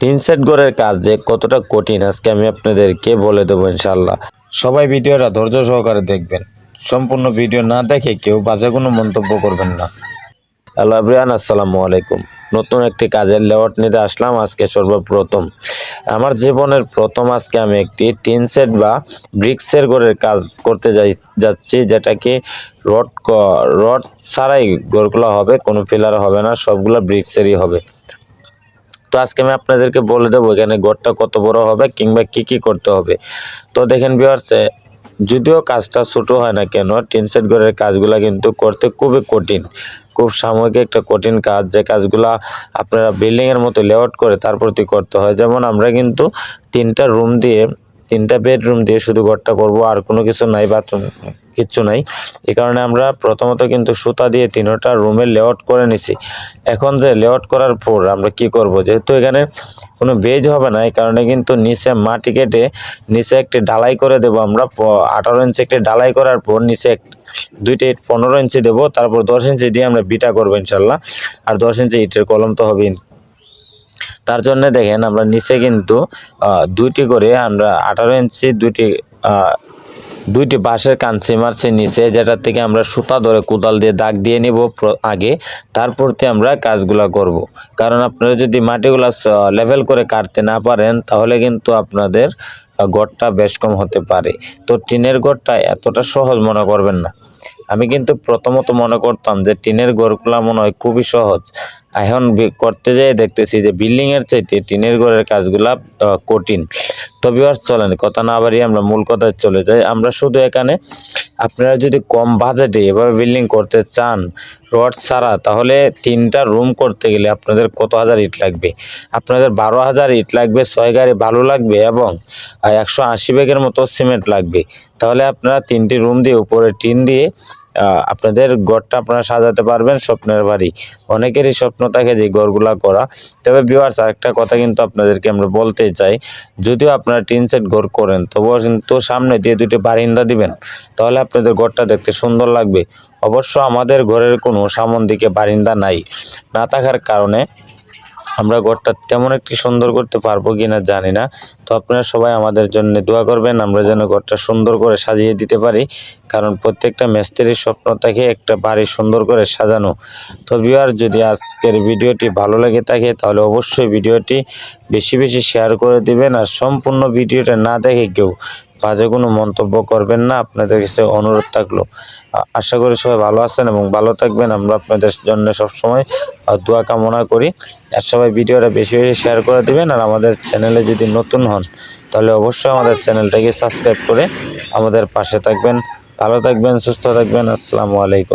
Tin set ঘরের কাজ যে কতটা কঠিন, আজকে আমি আপনাদেরকে বলে দেবো ইনশাল্লাহ সবাই ভিডিওটা ধৈর্য সহকারে দেখবেন। সম্পূর্ণ ভিডিও না দেখে কেউ বাজে কোনো মন্তব্য করবেন না। হ্যালো আব্রিয়ান আসসালামু আলাইকুম। নতুন একটি কাজের লেআউট নিতে আসলাম, আজকে সর্বপ্রথম। আমার জীবনের প্রথম আজকে আমি একটি টিন সেট বা ব্রিক্সের ঘরের কাজ করতে যাই, যাচ্ছি, যেটাকে রড রড ছাড়াই ঘরগুলো হবে, কোনো পিলার হবে না, সবগুলো ব্রিক্সেরই হবে। তো আজকে আমি আপনাদেরকে বলে দেবো এখানে ঘরটা কত বড় হবে কিংবা কি কি করতে হবে। তো দেখেন ভিউয়ার্সে যদিও কাজটা ছোট হয় না কেন, টিন সেট ঘরের কাজগুলো কিন্তু করতে খুবই কঠিন। খুব সাময়িক একটা কঠিন কাজ, যে কাজগুলা আপনারা বিল্ডিংয়ের মতো লেআউট করে তার প্রতি করতে হয়। যেমন আমরা কিন্তু তিনটা রুম দিয়ে তিনটা বেডরুম দিয়ে শুধু ঘরটা করব, আর কোনো কিছু নাই বাথরুম কিচ্ছু নাই। এই কারণে আমরা প্রথমত কিন্তু সুতা দিয়ে তিনটা রুমের লেআউট করে নিছি। এখন যে লেআউট করার পর আমরা কি করব, যেহেতু এখানে কোনো বেজ হবে না এই কারণে কিন্তু নিচে মাটি কেটে নিচে একটি ডালাই করে দেব আমরা। আঠারো ইঞ্চি একটি ডালাই করার পর নিচে দুইটি ইট পনেরো ইঞ্চি দেবো, তারপর দশ ইঞ্চি দিয়ে আমরা বিটা করব ইনশাল্লাহ। আর দশ ইঞ্চি ইটের কলম তো হবেই। তার জন্য দেখেন আমরা নিচে কিন্তু দুইটি করে আমরা আঠারো ইঞ্চি দুইটি দুইটি বাঁশের কাঞ্চি মারছি নিচে, যেটার থেকে আমরা সুতা ধরে কোদাল দিয়ে দাগ দিয়ে নিব আগে। তারপরতে আমরা কাজগুলা করব। কারণ আপনারা যদি মাটিগুলা লেভেল করে কাটতে না পারেন, তাহলে কিন্তু আপনাদের গড়টা বেশ কম হতে পারে। তো টিনের গড়টা এতটা সহজ মনে করবেন না। আমি কিন্তু প্রথমত মনে করতাম যে টিনের ঘরগুলা মনে হয় খুবই সহজ। এখন করতে যেয়ে দেখতেছি যে বিল্ডিং এর চাইতে টিনের ঘরের কাজগুলা কঠিন। তো বিহার চলেন কথা না বাড়িয়ে আমরা মূল কথায় চলে যাই। আমরা শুধু এখানে আপনারা যদি কম বাজেটে এভাবে বিল্ডিং করতে চান, রড ছাড়া, তাহলে তিনটা রুম করতে গেলে আপনাদের কত হাজার ইট লাগবে? আপনাদের বারো হাজার ইট লাগবে, ছয় গাড়ি ভালো লাগবে এবং একশো আশি ব্যাগের মতো সিমেন্ট লাগবে। তাহলে আপনারা তিনটি রুম দিয়ে, উপরে টিন দিয়ে আপনাদের ঘরটা আপনারা সাজাতে পারবেন স্বপ্নের বাড়ি। অনেকেরই স্বপ্ন থাকে যে ঘরগুলা করা। তবে ভিউয়ার্স আরেকটা কথা কিন্তু আপনাদেরকে আমরা বলতে চাই, যদিও আপনারা টিন সেট ঘর করেন, তবুও কিন্তু সামনে দিয়ে দুটি বারিন্দা দিবেন, তাহলে আপনাদের ঘরটা দেখতে সুন্দর লাগবে। অবশ্য আমাদের ঘরের কোনো সামন দিকে বারিন্দা নাই, না থাকার কারণে আমরা ঘরটা তেমন একটি সুন্দর করতে পারব কিনা জানি না। তো আপনারা সবাই আমাদের জন্য দোয়া করবেন, আমরা যেন ঘরটা সুন্দর করে সাজিয়ে দিতে পারি, কারণ প্রত্যেকটা মিস্ত্রির স্বপ্ন থাকে একটা বাড়ি সুন্দর করে সাজানো। তো ভিউয়ার যদি আজকের ভিডিওটি ভালো লেগে থাকে, তাহলে অবশ্যই ভিডিওটি বেশি বেশি শেয়ার করে দিবেন, আর সম্পূর্ণ ভিডিওটা না দেখে কেউ বাজে কোনো মন্তব্য করবেন না, আপনাদের কাছে অনুরোধ থাকল। আশা করি সবাই ভালো আছেন এবং ভালো থাকবেন। আমরা আপনাদের জন্য সবসময় দোয়া কামনা করি। আর সবাই ভিডিওটা বেশি বেশি শেয়ার করে দিবেন। আর আমাদের চ্যানেলে যদি নতুন হন, তাহলে অবশ্যই আমাদের চ্যানেলটাকে সাবস্ক্রাইব করে আমাদের পাশে থাকবেন। ভালো থাকবেন, সুস্থ থাকবেন। আসসালামু আলাইকুম।